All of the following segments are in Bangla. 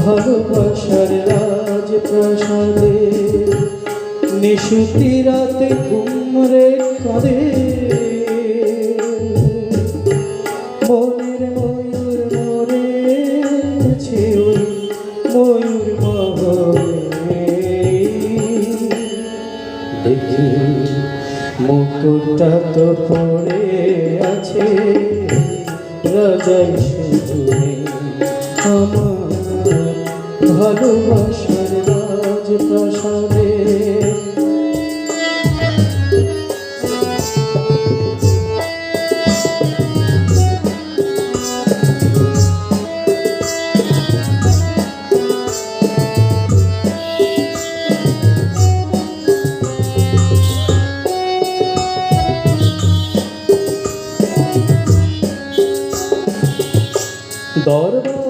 ভালোবাসার রাজ প্রসাদে নিশুতি রাতে ঘুমরে কাঁদে মনের ময়ূর মরেছে ময়ূর দেখি তো পড়ে আছে। রাজাই শুধু আমার ভালোবাসার প্রসাদে দরবারে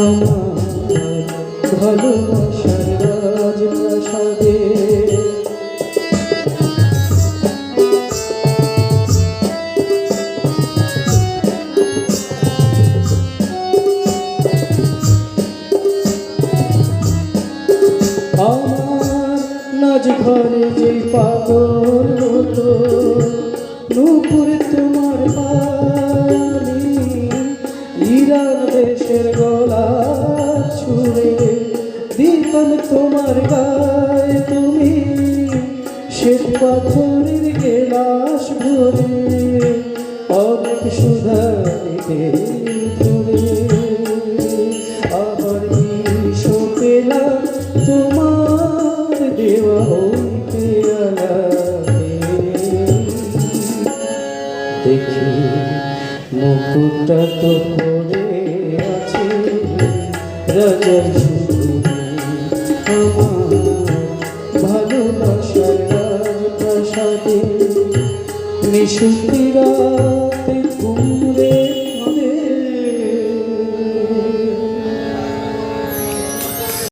আমার ভালোবাসার রাজপ্রাসাদে আমার নাচ ঘরে যে পাগল হতো তোমার পানি দিতাম তোমার গায়ে তুমি? শ্বেত পাথরের গেলাস ভরে অনেক সুধা দিতে ধরে আবার তোমার দেওয়া হইতে দেখি তো পড়ে আছে, রাজার ভালোবাসার প্রসাদে নিশুতিরা